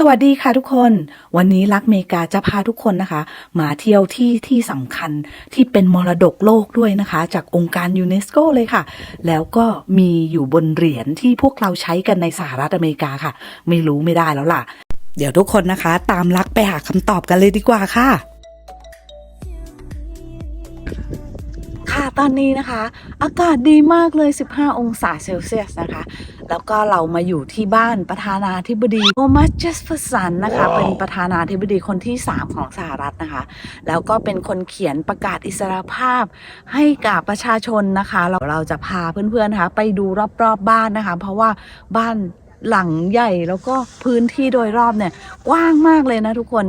สวัสดีค่ะทุกคน วันนี้รักเมกาจะพาทุกคนนะคะ มาเที่ยวที่ที่สำคัญที่เป็นมรดกโลกด้วยนะคะ จากองค์การยูเนสโกเลยค่ะ แล้วก็มีอยู่บนเหรียญที่พวกเราใช้กันในสหรัฐอเมริกาค่ะ ไม่รู้ไม่ได้แล้วล่ะ เดี๋ยวทุกคนนะคะ ตามรักไปหาคำตอบกันเลยดีกว่าค่ะ ค่ะตอนนี้นะคะ อากาศดีมากเลย 15 องศาเซลเซียสนะคะ แล้วก็เรามาอยู่ที่บ้านประธานาธิบดีโทมัสเจฟเฟอร์สันนะคะ เป็นประธานาธิบดีคนที่ 3 ของสหรัฐนะคะ แล้วก็เป็นคนเขียนประกาศอิสรภาพให้กับประชาชนนะคะ เราเราจะพาเพื่อนๆนะคะ ไปดูรอบๆบบ้านนะคะ เพราะว่าบ้าน หลังใหญ่แล้วก็พื้นที่โดยรอบเนี่ยกว้างมากเลยนะทุกคน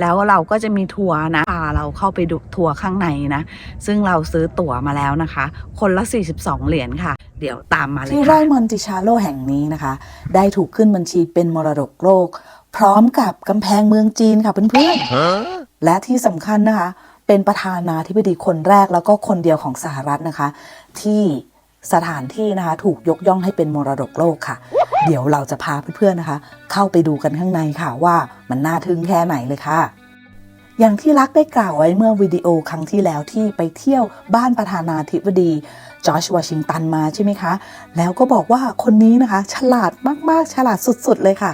แล้วเราก็จะมีทัวร์นะพาเราเข้าไปดูทัวร์ข้างในนะ ซึ่งเราซื้อตั๋วมาแล้วนะคะ คนละ 42 เหรียญค่ะ เดี๋ยวตามมาเลยที่ไร่มอนติชาโลแห่งนี้นะคะ ได้ถูกขึ้นบัญชีเป็นมรดกโลก พร้อมกับกำแพงเมืองจีนค่ะเพื่อนๆและที่สำคัญนะคะ เป็นประธานาธิบดีคนแรกแล้วก็คนเดียวของสหรัฐนะคะ ที่สถานที่นะคะถูกยกย่องให้เป็นมรดกโลกค่ะ เดี๋ยวเราจะพาเพื่อนๆนะคะ เข้าไปดูกันข้างในค่ะว่ามันน่าทึ่งแค่ไหนเลยค่ะ อย่างที่รักได้กล่าวไว้เมื่อวิดีโอครั้งที่แล้วที่ไปเที่ยวบ้านประธานาธิบดีจอชวชิงตันมาใช่ไหมคะ แล้วก็บอกว่าคนนี้นะคะ ฉลาดมากๆ ฉลาดสุดๆเลยค่ะ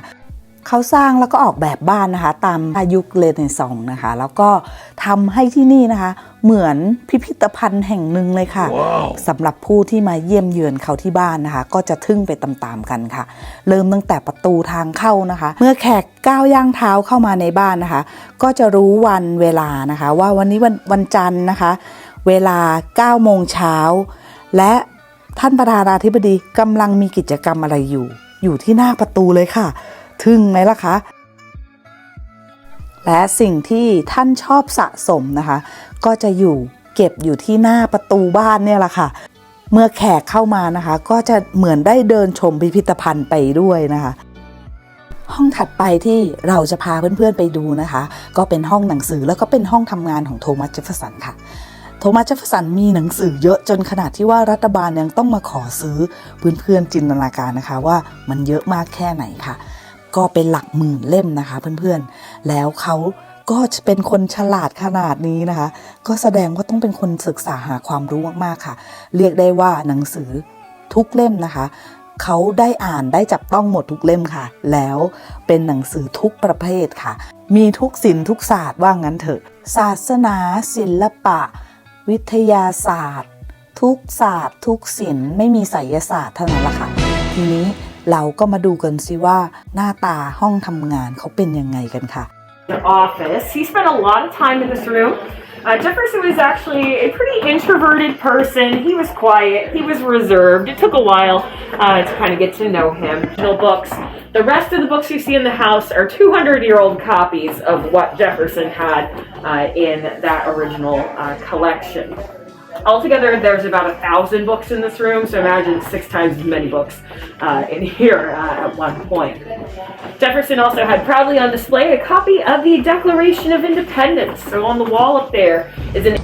เขาสร้างแล้วก็ออกแบบบ้านนะคะ ตามอายุคเรเนซองส์นะคะ แล้วก็ทำให้ที่นี่นะคะ เหมือนพิพิธภัณฑ์แห่งหนึ่งเลยค่ะสำหรับผู้ที่มาเยี่ยมเยือนเขาที่บ้านนะคะ ก็จะทึ่งไปตามๆกันค่ะ เริ่มตั้งแต่ประตูทางเข้านะคะ เมื่อแขกก้าวย่างเท้าเข้ามาในบ้านนะคะ ก็จะรู้วันเวลานะคะ ว่าวันนี้วันวันจันทร์นะคะ เวลา9โมงเช้าและท่านประธานาธิบดีกำลังมีกิจกรรมอะไรอยู่ อยู่ที่หน้าประตูเลยค่ะ ทึ่งไหมล่ะคะ และสิ่งที่ท่านชอบสะสมนะคะ ก็จะอยู่เก็บอยู่ที่หน้าประตูบ้านเนี่ยแหละค่ะ เมื่อแขกเข้ามานะคะ ก็จะเหมือนได้เดินชมพิพิธภัณฑ์ไปด้วยนะคะห้องถัดไปที่เราจะพาเพื่อนๆไปดูนะคะ ก็เป็นห้องหนังสือแล้วก็เป็นห้องทำงานของโทมัสเจฟเฟอร์สันค่ะ โทมัสเจฟเฟอร์สันมีหนังสือเยอะจนขนาดที่ว่ารัฐบาลยังต้องมาขอซื้อเพื่อนๆจินตนาการนะคะว่ามันเยอะมากแค่ไหนค่ะ ก็เป็นหลักหมื่นเล่มนะคะเพื่อนๆ แล้วเขาก็เป็นคนฉลาดขนาดนี้นะคะ ก็แสดงว่าต้องเป็นคนศึกษาหาความรู้มากๆค่ะ เรียกได้ว่าหนังสือทุกเล่มนะคะเขาได้อ่านได้จับต้องหมดทุกเล่มค่ะ แล้วเป็นหนังสือทุกประเภทค่ะ มีทุกศิลป์ทุกศาสตร์ว่างั้นเถอะ ศาสนา ศิลปะ วิทยาศาสตร์ ทุกศาสตร์ ทุกศิลป์ไม่มีไสยศาสตร์เท่านั้นละค่ะ ทีนี้ เราก็มาดูกันสิว่าหน้าตาห้องทำงานเขาเป็นยังไงกันค่ะ the office. He spent a lot of time in this room. Uh, Jefferson was actually a pretty introverted person. He was quiet. He was reserved. It took a while uh, to kind of get to know him. Original books. The rest of the books you see in the house are 200-year-old copies of what Jefferson had uh, in that original uh, collection. Altogether, there's about a thousand books in this room, so imagine six times as many books uh, in here uh, at one point. Jefferson also had proudly on display a copy of the Declaration of Independence. So on the wall up there is an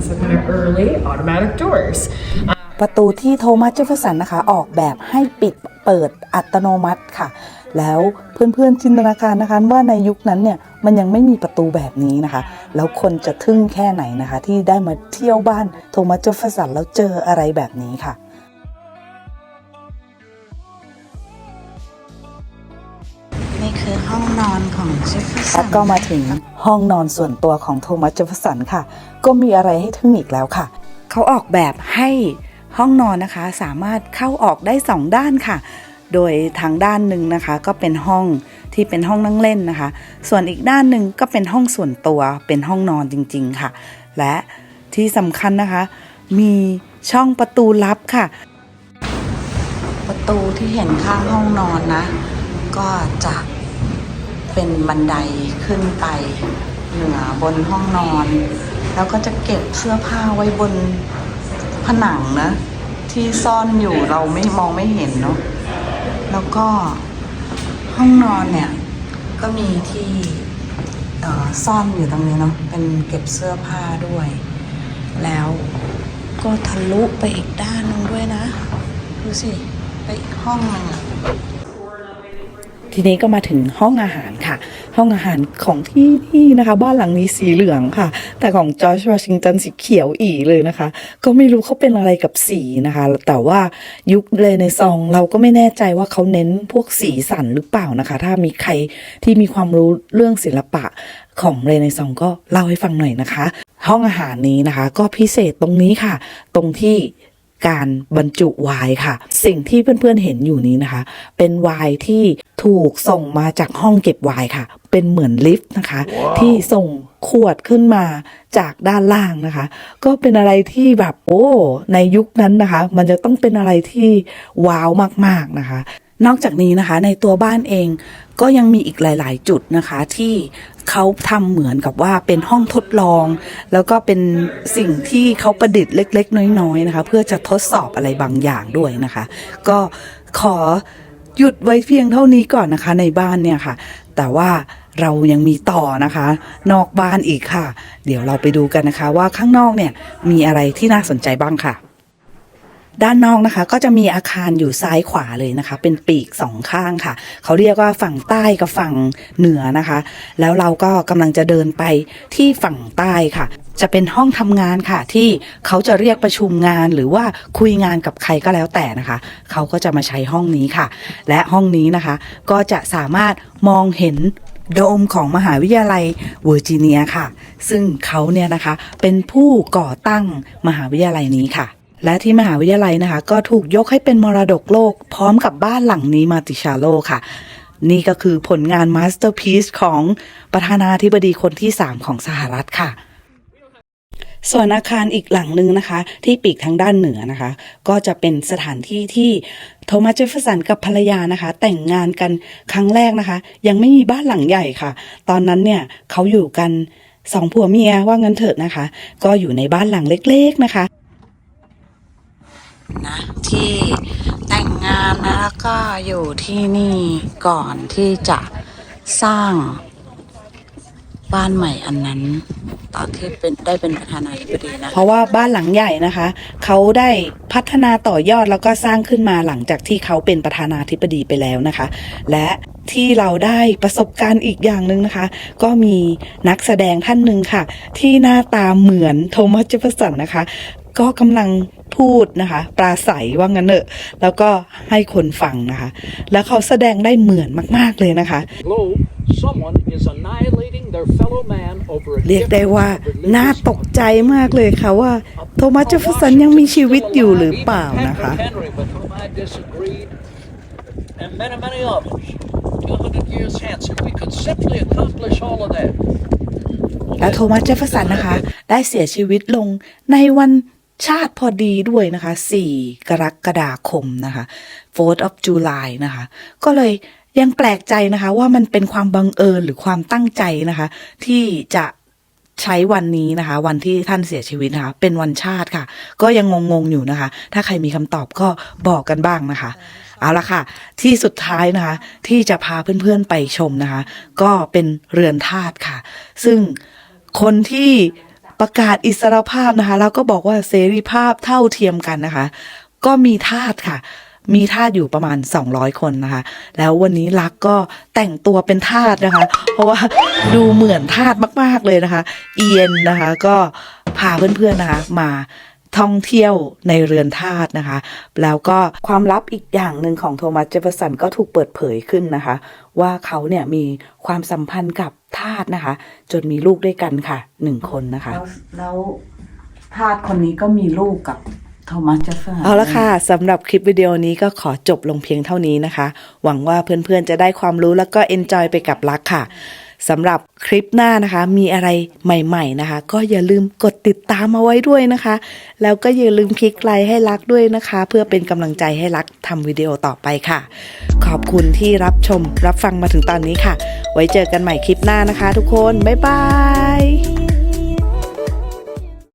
some kind of early automatic doors. ประตูที่โทมัสเจฟเฟอร์สันนะคะ ออกแบบให้ปิดเปิดอัตโนมัติค่ะ แล้วเพื่อนๆจินตนาการนะคะว่าในยุคนั้นเนี่ย มันยังไม่มีประตูแบบนี้นะคะ แล้วคนจะทึ่งแค่ไหนนะคะ ที่ได้มาเที่ยวบ้านโทมัสเจฟเฟอร์สันแล้วเจออะไรแบบนี้ค่ะนี่คือห้องนอนของเจฟเฟอร์สัแล้วนก็มาถึงห้องนอนส่วนตัวของโทมัสเจฟเฟอร์สันค่ะ ก็มีอะไรให้ทึ่งอีกแล้วค่ะ เขาออกแบบให้ห้องนอนนะคะ สามารถเข้าออกได้สองด้านค่ะ โดยทางด้านหนึ่งนะคะ ก็เป็นห้อง ที่เป็นห้องนั่งเล่นนะคะ ส่วนอีกด้านหนึ่งก็เป็นห้องส่วนตัวเป็นห้องนอนจริงๆค่ะ และที่สำคัญนะคะ มีช่องประตูลับค่ะ ประตูที่เห็นข้างห้องนอนนะ ก็จะเป็นบันไดขึ้นไปเหนือบนห้องนอน แล้วก็จะเก็บเสื้อผ้าไว้บนผนังนะ ที่ซ่อนอยู่เราไม่มองไม่เห็นเนาะแล้วก็ ห้องนอนเนี่ย ก็มีที่ซ่อนอยู่ตรงนี้เนาะเป็นเก็บเสื้อผ้าด้วย แล้วก็ทะลุไปอีกด้านหนึงด้วยนะ ดูสิ ไปอีกห้องนึงอะ ทีนี้ก็มาถึงห้องอาหารค่ะ ห้องอาหารของที่นี่นะคะ บ้านหลังนี้สีเหลืองค่ะ แต่ของจอร์จวอชิงตันสีเขียวอีเลยนะคะ ก็ไม่รู้เขาเป็นอะไรกับสีนะคะ แต่ว่ายุคเลในซองเราก็ไม่แน่ใจว่าเขาเน้นพวกสีสันหรือเปล่านะคะ ถ้ามีใครที่มีความรู้เรื่องศิลปะของเรในซองก็เล่าให้ฟังหน่อยนะคะ ห้องอาหารนี้นะคะ ก็พิเศษตรงนี้ค่ะ ตรงที่ การบรรจุไวน์ค่ะ สิ่งที่เพื่อนๆเห็นอยู่นี้นะคะ เป็นไวน์ที่ถูกส่งมาจากห้องเก็บไวน์ค่ะ เป็นเหมือนลิฟต์นะคะที่ส่งขวดขึ้นมาจากด้านล่างนะคะ ก็เป็นอะไรที่แบบโอ้ในยุคนั้นนะคะ มันจะต้องเป็นอะไรที่ว้าวมากๆนะคะนอกจากนี้นะคะในตัวบ้านเองก็ยังมีอีกหลาย ๆ จุดนะคะที่ เขาทำเหมือนกับว่าเป็นห้องทดลอง แล้วก็เป็นสิ่งที่เขาประดิษฐ์เล็ก ๆ น้อยๆนะคะ เพื่อจะทดสอบอะไรบางอย่างด้วยนะคะ ก็ขอหยุดไว้เพียงเท่านี้ก่อนนะคะ ในบ้านเนี่ยค่ะ แต่ว่าเรายังมีต่อนะคะ นอกบ้านอีกค่ะ เดี๋ยวเราไปดูกันนะคะ ว่าข้างนอกเนี่ยมีอะไรที่น่าสนใจบ้างค่ะ ด้านนอกนะคะ ก็จะมีอาคารอยู่ซ้ายขวาเลยนะคะ เป็นปีกสองข้างค่ะ เขาเรียกว่าฝั่งใต้กับฝั่งเหนือนะคะ แล้วเราก็กำลังจะเดินไปที่ฝั่งใต้ค่ะจะเป็นห้องทำงานค่ะที่เขาจะเรียกประชุมงานหรือว่าคุยงานกับใครก็แล้วแต่นะคะ เขาก็จะมาใช้ห้องนี้ค่ะ และห้องนี้นะคะ ก็จะสามารถมองเห็นโดมของมหาวิทยาลัยเวอร์จิเนียค่ะ ซึ่งเขาเนี่ยนะคะเป็นผู้ก่อตั้งมหาวิทยาลัยนี้ค่ะ และที่มหาวิทยาลัยนะคะ ก็ถูกยกให้เป็นมรดกโลก พร้อมกับบ้านหลังนี้มาติชาโลค่ะ นี่ก็คือผลงานมาสเตอร์พีซของประธานาธิบดีคนที่ 3 ของสหรัฐค่ะส่วนอาคารอีกหลังหนึ่งนะคะ ที่ปีกทางด้านเหนือนะคะ ก็จะเป็นสถานที่ที่โทมัสเจฟเฟอร์สันกับภรรยานะคะ แต่งงานกันครั้งแรกนะคะ ยังไม่มีบ้านหลังใหญ่ค่ะ ตอนนั้นเนี่ยเขาอยู่กันสองผัวเมียว่างั้นเถิดนะคะ ก็อยู่ในบ้านหลังเล็ก ๆนะคะ นะ ที่แต่งงานนะแล้วก็อยู่ที่นี่ก่อนที่จะสร้างบ้านใหม่อันนั้น ตอนที่เป็นได้เป็นประธานาธิบดีนะเพราะว่าบ้านหลังใหญ่นะคะ เขาได้พัฒนาต่อยอดแล้วก็สร้างขึ้นมาหลังจากที่เขาเป็นประธานาธิบดีไปแล้วนะคะ และที่เราได้ประสบการณ์อีกอย่างหนึ่งนะคะ ก็มีนักแสดงท่านหนึ่งค่ะ ที่หน้าตาเหมือนโทมัสเจฟเฟอร์สันนะคะ ก็กำลัง พูดนะคะปราศัยว่างั้นเนอะแล้วก็ให้คนฟังนะคะ แล้วเขาแสดงได้เหมือนมาก ๆเลยนะคะ globe, someone is annihilating their fellow man over a เรียกได้ว่า difference of น่า religious ตกใจมากเลยค่ะว่า โทมัสเจฟเฟอร์สันยังมีชีวิตอยู่หรือเปล่านะคะ Even Henry, with whom I disagreed, and many, many others. 200 years hence, if we could simply accomplish all of that. และโทมัสเจฟเฟอร์สันนะคะ ได้เสียชีวิตลงในวัน ชาติพอดีด้วยนะคะ 4 กรกฎาคมนะคะ 4th of July นะคะ ก็เลยยังแปลกใจนะคะ ว่ามันเป็นความบังเอิญหรือความตั้งใจนะคะ ที่จะใช้วันนี้นะคะ วันที่ท่านเสียชีวิตนะคะ เป็นวันชาติค่ะ ก็ยังงงๆอยู่นะคะ ถ้าใครมีคำตอบก็บอกกันบ้างนะคะ เอาละค่ะ ที่สุดท้ายนะคะ ที่จะพาเพื่อนๆไปชมนะคะ ก็เป็นเรือนธาตุค่ะ ซึ่งคนที่ ประกาศอิสรภาพนะคะแล้วก็บอกว่าเสรีภาพเท่าเทียมกันนะคะ ก็มีทาสค่ะ มีทาสอยู่ประมาณ 200 คนนะคะ แล้ววันนี้ลักก็แต่งตัวเป็นทาสนะคะ เพราะว่าดูเหมือนทาสมาก ๆ เลยนะคะ เอียนนะคะ ก็พาเพื่อนๆนะคะมา ท่องเที่ยวในเรือนธาตุนะคะ แล้วก็ความลับอีกอย่างหนึ่งของโทมัสเจฟเฟอร์สันก็ถูกเปิดเผยขึ้นนะคะ ว่าเขาเนี่ยมีความสัมพันธ์กับทาสนะคะ จนมีลูกด้วยกันค่ะหนึ่งคนนะคะ แล้วทาสคนนี้ก็มีลูกกับโทมัสเจฟเฟอร์เอาละค่ะสำหรับคลิปวิดีโอนี้ก็ขอจบลงเพียงเท่านี้นะคะ หวังว่าเพื่อนๆจะได้ความรู้แล้วก็เอนจอยไปกับรักค่ะ สำหรับคลิปหน้านะคะ มีอะไรใหม่ๆนะคะ ก็อย่าลืมกดติดตามมาไว้ด้วยนะคะ แล้วก็อย่าลืมคลิกไลค์ให้รักด้วยนะคะ เพื่อเป็นกำลังใจให้รักทำวิดีโอต่อไปค่ะ ขอบคุณที่รับชมรับฟังมาถึงตอนนี้ค่ะ ไว้เจอกันใหม่คลิปหน้านะคะ ทุกคน บ๊ายบาย